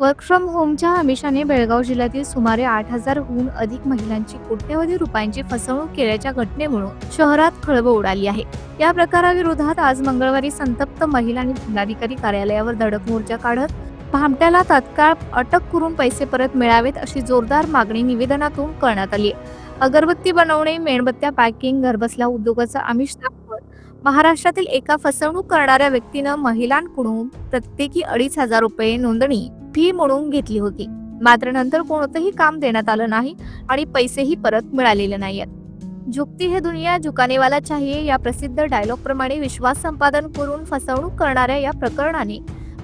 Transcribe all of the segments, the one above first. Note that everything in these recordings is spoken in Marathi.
वर्क फ्रॉम होमच्या आमिषाने बेळगाव जिल्ह्यातील सुमारे आठ हजारहून अधिक महिलांची कोट्यवधी रुपयांची फसवणूक केल्याच्या घटनेमुळे शहरात खळबळ उडाली आहे. या प्रकाराविरोधात आज मंगळवारी संतप्त महिला आणि जिल्हाधिकारी कार्यालयावर धडक मोर्चा काढत भामट्याला तात्काळ अटक करून पैसे परत मिळावेत अशी जोरदार मागणी निवेदनातून करण्यात आली आहे. अगरबत्ती बनवणे मेणबत्त्या पॅकिंग घरबसल्या उद्योगाचा आमिष दाखवत महाराष्ट्रातील एका फसवणूक करणाऱ्या व्यक्तीनं महिलांकडून प्रत्येकी अडीच हजार रुपये नोंदणी फी म्हणून घेतली होती. मात्र नंतर कोणतंही काम देण्यात आलं नाही आणि पैसेही परत मिळालेले नाहीयेत. झुकती हे दुनिया झुकानेवाला चाहिए या प्रसिद्ध डायलॉग प्रमाणे विश्वास संपादन करून फसवणूक करणाऱ्या या प्रकरणाने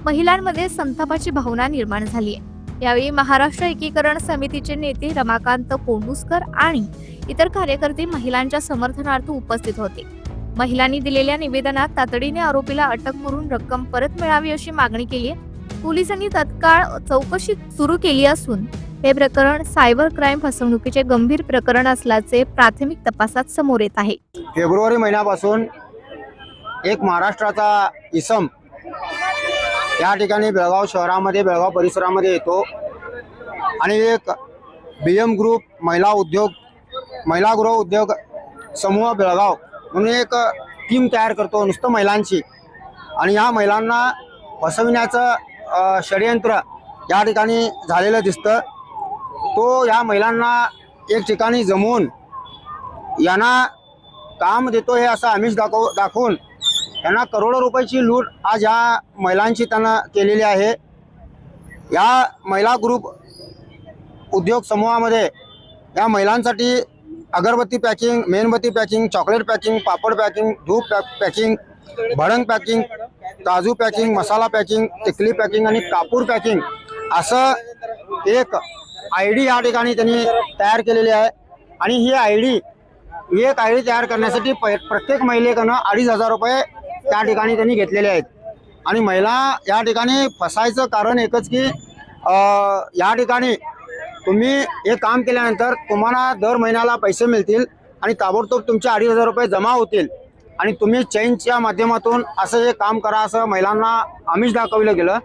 महिलांमध्ये संतापाची भावना निर्माण झाली आहे. यावेळी महाराष्ट्र एकीकरण समितीचे नेते रमाकांत कोंडुसकर आणि इतर कार्यकर्ते महिलांच्या समर्थनार्थ उपस्थित होते. महिलांनी दिलेल्या निवेदनात तातडीने आरोपीला अटक करून रक्कम परत मिळावी अशी मागणी केली आहे. पोलिसांनी तत्काळ चौकशी सुरू केली असून हे प्रकरण सायबर क्राईम फसवणुकीचे गंभीर प्रकरण असल्याचे प्राथमिक तपासात समोर येत आहे. फेब्रुवारी महिन्यापासून एक महाराष्ट्राचा इसम या ठिकाणी बेळगाव शहरामध्ये बेळगाव परिसरामध्ये येतो. आणि एक बी एम ग्रुप महिला उद्योग महिला गृह उद्योग समूह बेळगाव म्हणून एक टीम तयार करतो नुसतं महिलांची. आणि या महिलांना फसविण्याचं षडयंत्र या ठिकाणी झालेलं दिसतं. तो या महिलांना एक ठिकाणी जमवून यांना काम देतो हे असं आमिष दाखव दाखवून त्यांना करोडो रुपयाची लूट आज या महिलांची त्यांना केलेली आहे. या महिला ग्रुप उद्योग समूहामध्ये या महिलांसाठी अगरबत्ती पॅकिंग मेणबत्ती packing chocolate packing papad packing धूप पॅक पॅकिंग भडंग पॅकिंग काजू पॅकिंग मसाला पॅकिंग टिकली पॅकिंग आणि कापूर पॅकिंग असं एक आय डी या ठिकाणी त्यांनी तयार केलेली आहे. आणि ही आय डी एक आय डी तयार करण्यासाठी प- प्रत्येक महिलेकडनं अडीच हजार रुपये त्या ठिकाणी त्यांनी घेतलेले आहेत. आणि महिला या ठिकाणी फसायचं कारण एकच की या ठिकाणी तुम्ही हे काम केल्यानंतर तुम्हाला दर महिन्याला पैसे मिळतील आणि ताबडतोब तुमचे अडीच हजार रुपये जमा होतील. आणि तुम्ही चेंजच्या माध्यमातून असं हे काम करा असं महिलांना आमिष दाखवलं गेलं.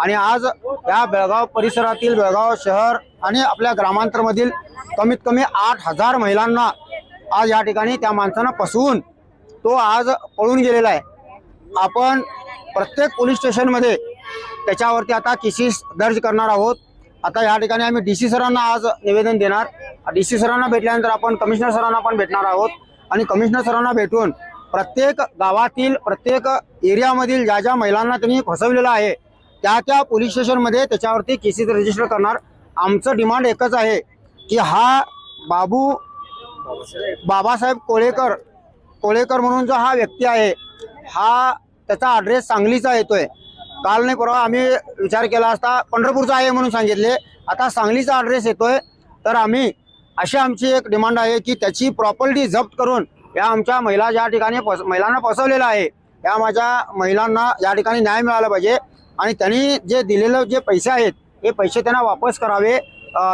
आणि आज या बेळगाव परिसरातील बेळगाव शहर आणि आपल्या ग्रामांतरमधील कमीत कमी आठ हजार महिलांना आज या ठिकाणी त्या माणसानं फसवून तो आज पळून गेलेला आहे. आपण प्रत्येक पोलीस स्टेशनमध्ये त्याच्यावरती आता केसेस दर्ज करणार आहोत. आता या ठिकाणी आम्ही डी सी सरांना आज निवेदन देणार. डी सी सरांना भेटल्यानंतर आपण कमिशनर सरांना पण भेटणार आहोत. आणि कमिशनर सरांना भेटून प्रत्येक गावातील प्रत्येक एरियामधील ज्या ज्या महिलांना त्यांनी फसवलेलं आहे त्या त्या पोलीस स्टेशनमध्ये त्याच्यावरती केसेस रजिस्टर करणार. आमचं डिमांड एकच आहे की हा बाबू बाबासाहेब कोळेकर कोळेकर म्हणून जो हा व्यक्ती आहे हा त्याचा ॲड्रेस सांगलीचा येतोय. काल नाही परवा आम्ही विचार केला असता पंढरपूरचा आहे म्हणून सांगितले. आता सांगलीचा ॲड्रेस येतोय. तर आम्ही अशी आमची एक डिमांड आहे की त्याची प्रॉपर्टी जप्त करून या आमच्या महिला ज्या ठिकाणी पस महिलांना फसवलेलं आहे या माझ्या महिलांना या ठिकाणी न्याय मिळाला पाहिजे. आणि त्यांनी जे दिलेलं जे पैसे आहेत हे पैसे त्यांना वापस करावे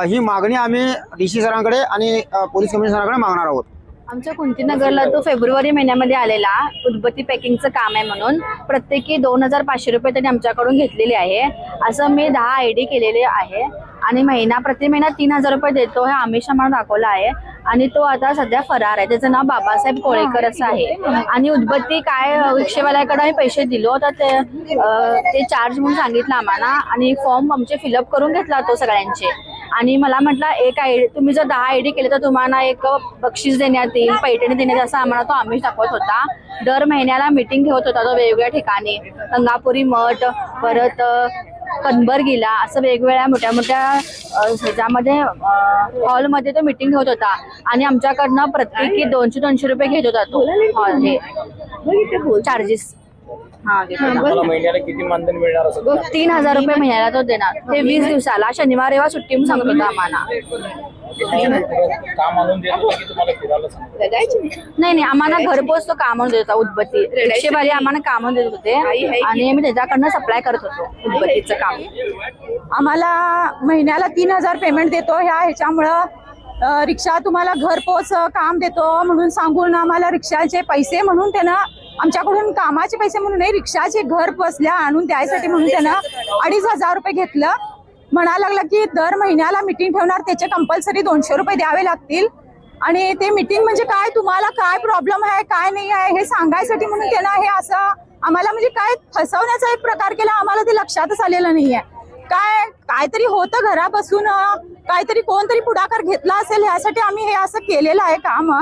ही मागणी आम्ही डी सी सरांकडे आणि पोलीस कमिशनरांकडे मागणार आहोत. आमच्या कुंतीनगरला तो फेब्रुवारी महिन्यामध्ये आलेला उदबत्ती पॅकिंगचं काम आहे म्हणून. प्रत्येकी दोन हजार पाचशे रुपये त्यांनी आमच्याकडून घेतलेले आहे. असं मी दहा आय डी केलेले आहे. आणि महिना प्रति महिना तीन हजार रुपये देतो हे आमिष आम्हाला दाखवला आहे. आणि तो आता सध्या फरार आहे. त्याचं नाव बाबासाहेब कोळेकर असं आहे. आणि उदबत्ती काय रिक्षेवाल्याकडे आम्ही पैसे दिलो. तर ते ते चार्ज म्हणून सांगितलं आम्हाला. आणि फॉर्म आमचे फिलअप करून घेतला तो सगळ्यांचे. आणि मला म्हटलं एक आय तुम्ही जर दहा आय डी केले तर तुम्हाला एक बक्षीस देण्यात येईल पैठणी देण्यात असं आम्हाला तो आमिष दाखवत होता. दर महिन्याला मिटिंग ठेवत होता तो वेगवेगळ्या ठिकाणी. गंगापुरी मठ परत कनबर्गीला असं वेगवेगळ्या मोठ्या मोठ्या ह्याच्यामध्ये हॉलमध्ये तो मिटिंग ठेवत होता. आणि आमच्याकडनं प्रत्येकी दोनशे दोनशे रुपये घेत होता तो हॉल हे. चार्जेस हा घेत होता. मला महिन्याला किती मानधन मिळणार असं? तीन हजार रुपये महिन्याला तो देणार. ते वीस दिवसाला शनिवार रविवार सुट्टी म्हणून सांगत होता आम्हाला. काम आणून देत होतं की तुम्हाला फिरायला सांगतो नाही. नाही आम्हाला घरपोच तो काम देत होता उदबत्ती. रिक्षेवाले आम्हाला काम देत होते. आणि आम्ही त्याच्याकडनं सप्लाय करत होतो उदबत्तीचं काम. आम्हाला महिन्याला तीन हजार पेमेंट देतो ह्या ह्याच्यामुळं रिक्षा तुम्हाला घरपोच काम देतो म्हणून सांगून आम्हाला रिक्षाचे पैसे म्हणून त्यानं आमच्याकडून कामाचे पैसे म्हणून नाही रिक्षाचे घर बसल्या आणून द्यायसाठी म्हणून त्यानं अडीच हजार रुपये घेतलं. म्हणायला लागला की दर महिन्याला मिटिंग ठेवणार त्याचे कंपल्सरी दोनशे रुपये द्यावे लागतील. आणि ते मिटिंग म्हणजे काय? तुम्हाला काय प्रॉब्लेम आहे काय नाही आहे हे सांगायसाठी म्हणून त्यांना हे असं आम्हाला म्हणजे काय फसवण्याचा एक प्रकार केला आम्हाला ते लक्षातच आलेलं नाहीये. काय काहीतरी होतं घरापासून काहीतरी कोणतरी पुढाकार घेतला असेल ह्यासाठी आम्ही हे असं केलेलं आहे काम.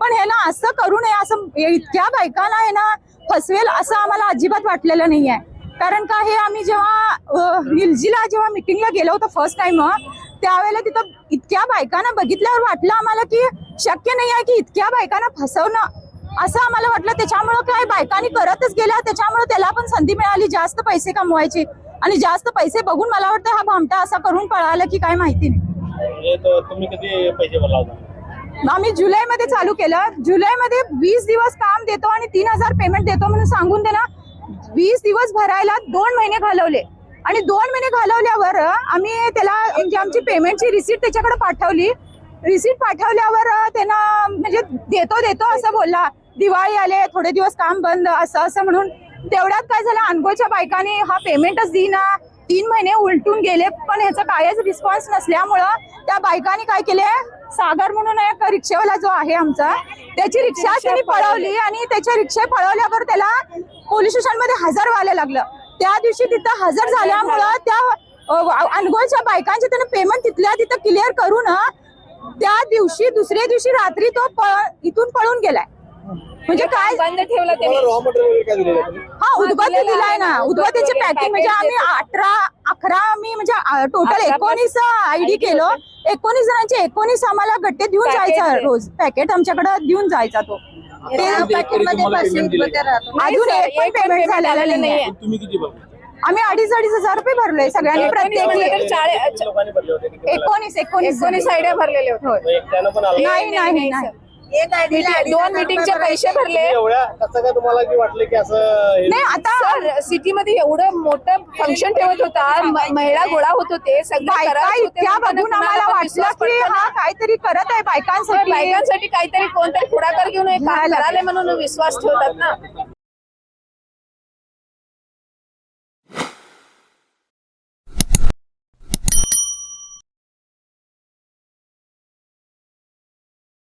पण हे ना असं करू नये असं इतक्या बायकांना आहे ना फसवेल असं आम्हाला अजिबात वाटलेलं नाहीये. कारण का हे आम्ही जेव्हा निलजीला जेव्हा मिटिंगला गेलो होतो फर्स्ट टाइम त्यावेळेला तिथं इतक्या बायकांना बघितल्यावर वाटलं आम्हाला की शक्य नाही आहे की इतक्या बायकांना फसवणं. असं आम्हाला वाटलं. त्याच्यामुळं काय बायकांनी करतच गेल्या. त्याच्यामुळे त्याला पण संधी मिळाली जास्त पैसे कमवायची. आणि जास्त पैसे बघून मला वाटतं हा भामटा असा करून पळाला की काय माहिती नाही. म्हणजे तुम्ही कधी पैसे आम्ही जुलैमध्ये चालू केलं. जुलैमध्ये वीस दिवस काम देतो आणि तीन हजार पेमेंट देतो म्हणून सांगून ना. वीस दिवस भरायला दोन महिने घालवले. आणि दोन महिने घालवल्यावर आम्ही त्याला म्हणजे आमची पेमेंटची रिसीट त्याच्याकडे पाठवली. रिसीट पाठवल्यावर त्यानं म्हणजे देतो देतो असं बोलला. दिवाळी आले थोडे दिवस काम बंद असं असं म्हणून. तेवढ्यात काय झालं अनगोच्या बायकांनी हा पेमेंटच देईना तीन महिने उलटून गेले पण ह्याचा कायच रिस्पॉन्स नसल्यामुळं त्या बायकांनी काय केले सागर म्हणून एक रिक्षावाला जो आहे आमचा त्याची रिक्षा त्यांनी पळवली. आणि त्याच्या रिक्षा पळवल्यावर त्याला पोलीस स्टेशनमध्ये हजर व्हायला लागलं. त्या दिवशी तिथं हजर झाल्यामुळं त्या अनगोळच्या बायकांचे त्यानं पेमेंट तिथल्या तिथं क्लिअर करून त्या दिवशी दुसऱ्या दिवशी रात्री तो इथून पळून गेलाय. म्हणजे काय? बंद ठेवला त्यांनी. रॉ मटेरियल काय दिलेलं तुम्ही हा उदबत्ती दिलाय ना. आहे. उदबत्तीचे उदबत्ती पॅकिंग म्हणजे आम्ही. अठरा अकरा आम्ही म्हणजे टोटल अकरा एकोणीस आयडी केलो. एकोणीस जणांचे एकोणीस आम्हाला गट्टे देऊन जायचा आहे. रोज. पॅकेट आमच्याकडे देऊन जायचा तो. तरी तुम्हाला payment दिले. अजून sir, एक पण एक पण पेमेंट payment झालेलं आलेलं नाहीये. नाहीये. तुम्ही किती भरले? आम्ही अडीच अडीच हजार रुपये भरलोय सगळ्यांनी एकोणीस प्रत्येकी. म्हणजे चाळी- लोकांनी भरले होते किती भरले? एकोणीस एकोणीस. एकोणीस आयडिया भरलेले होते. होय. मग एकट्यानं पण आलं. नाही नाही नाही Meeting- दोन मिटिंगचे पैसे भरले. एवढ्या कसं काय तुम्हाला की वाटलं की असं हे- नाही आता सर सिटी मध्ये एवढं मोठं फंक्शन ठेवत होता म- महिला गोळा होत होते सगळे बायका करत होते, इतक्या पण बघून कुणाला आम्हाला पण वाटलं विश्वास की पटकन हा काहीतरी करत आहे बायकांसाठी. बायकांसाठी काहीतरी कोणतरी पुढाकार घेऊन हे काम झालं. करायला म्हणून विश्वास ठेवतात ना.